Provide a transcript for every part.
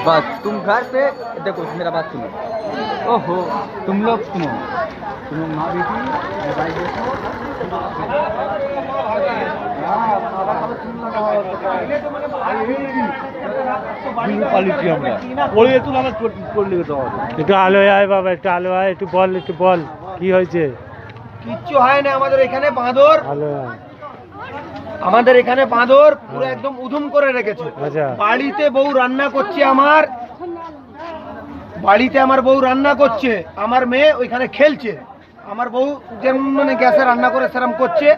बस तुम घर पे देखो मेरा बात सुनो ओहो तुम लोग सुनो तुम लोग माँ बेटी ये भाई देखो পালিছি আমরা পড়ে যেত আমরা করলে যেত একটু আলো আয় বাবা একটু আলো আয় একটু বল একটু বল কি হয়েছে কিচ্ছু হয় না আমাদের এখানে বাঁদর। আমাদের এখানে বাঁদর পুরো একদম উধুম করে রেখেছে। আচ্ছা। বাড়িতে বউ রান্না করছে আমার। বাড়িতে আমার বউ রান্না করছে। আমার মেয়ে ওইখানে খেলছে। আমার বউ যেমন মানে গ্যাসে রান্না করে সেরম করছে।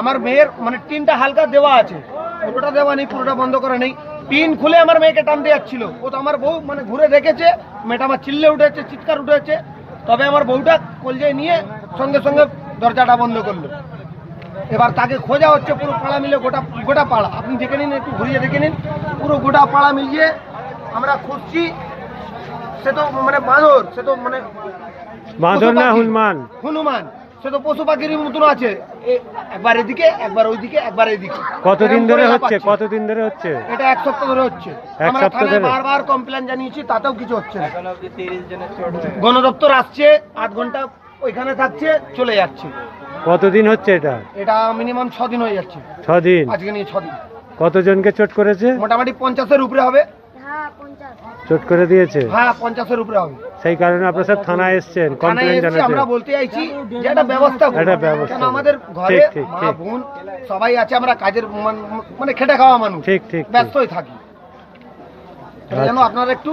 আমার মেয়ের মানে টিনটা হালকা দেওয়া আছে। পুরোটা দেওয়া নেই পুরোটা বন্ধ করা নেই। টিন খুলে আমার মেয়েকে টানতে যাচ্ছিল। ও তো আমার বউ মানে ঘুরে দেখেছে। মেয়েটা আমার চিল্লে উঠেছে চিৎকার উঠেছে। তবে আমার বউটা কলজায় নিয়ে সঙ্গে সঙ্গে দরজাটা বন্ধ করল। এবার তাকে খোঁজা হচ্ছে পুরো পাড়া মিলে গোটা গোটা পাড়া। আপনি দেখে নিন একটু ঘুরিয়ে দেখে নিন। পুরো গোটা পাড়া মিলিয়ে আমরা খুঁজছি। সে তো মানে বাঁদর সে তো মানে বাঁদর না হনুমান? হনুমান সে তো পশু পাখির মতন আছে। এ- একবার এদিকে একবার ওইদিকে একবার এদিকে কতদিন ধরে হচ্ছে। কতদিন ধরে হচ্ছে? এটা এক সপ্তাহ ধরে হচ্ছে। এক আমরা সপ্তাহ ধরে? বারবার কমপ্লেন জানিয়েছি তাতেও কিছু হচ্ছে না। গণ দপ্তর আসছে আধ ঘণ্টা ওইখানে থাকছে চলে যাচ্ছে। কতদিন হচ্ছে এটা? এটা মিনিমাম ছ দিন হয়ে যাচ্ছে। ছদিন? আজকে নিয়ে ছ দিন কতজনকে চোট করেছে? মোটামুটি পঞ্চাশের উপরে হবে। চোট করে দিয়েছে? হ্যাঁ পঞ্চাশের উপরে হবে। সেই কারণে আপনারা সব থানায় এসছেন কমপ্লেন জানাতে। আমরা বলতে চাইছি যে একটা ব্যবস্থা। একটা ব্যবস্থা আমাদের ঘরে মা বোন সবাই আছে আমরা কাজের মানে খেটে খাওয়া মানুষ। ঠিক ঠিক ব্যস্তই থাকি। যেন আপনারা একটু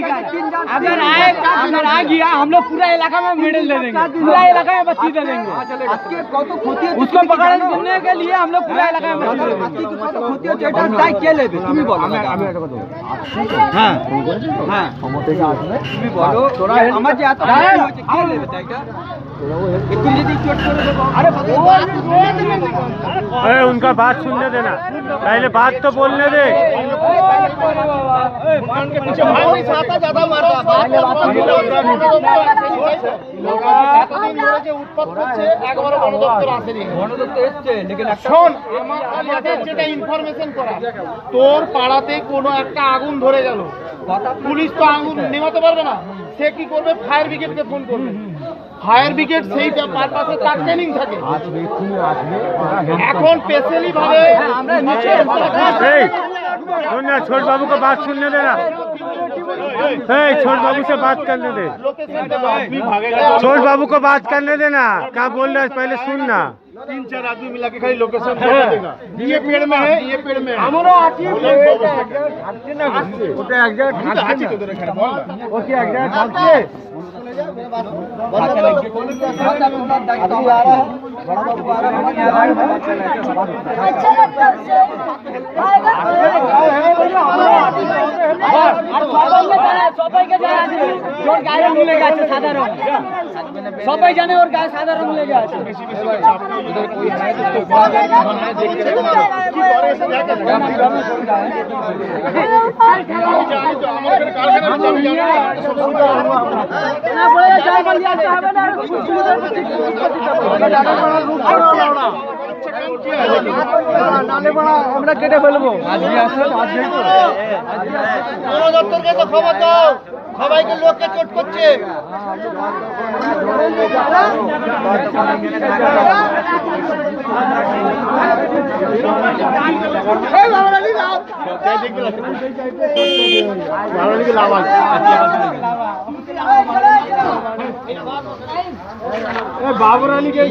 अगर आए अगर आ गया हम लोग पूरा इलाका में मेडल दे देंगे। पूरा इलाका में बस्ती दे देंगे। उसको पकड़ने घूमने के लिए हम लोग पूरा इलाका में अरे उनका बात सुनने देना। पहले बात तो बोलने दे শোন আমাদের যেটা ইনফরমেশন করা তোর পাড়াতে কোনো একটা আগুন ধরে গেল পুলিশ তো আগুন নেমাতে পারবে না সে কি করবে ফায়ার ব্রিগেডকে ফোন করবে ফায়ার ব্রিগেড সেই পারপাসে তার ট্রেনিং থাকে এখন স্পেশালি ভাবে আমরা নিচে ए, सुन ना छोट बाबू को बात सुनने देना ए, छोट बाबू से बात करने दे छोट बाबू को बात करने देना क्या बोल रहा है पहले सुन ना तीन चार आदमी मिला के खाली लोकेशन बता देगा ये पेड़ में है ये पेड़ में है আমরা আছি ওটা এক জায়গায় আছে তোদের এখানে বল না। ওকে এক জায়গায় সবাইকে যায় জোর সাধারণ সবাই জানে ওর গায়ে সাদা রং লেগে আছে না বলে জয় বলি দিতে হবে না আমরা কেটে ফেলব বন দপ্তরকে তো খবর দাও সবাইকে লোককে চোট করছে ভালো লেগে লাভ আছে বাবর আলী কে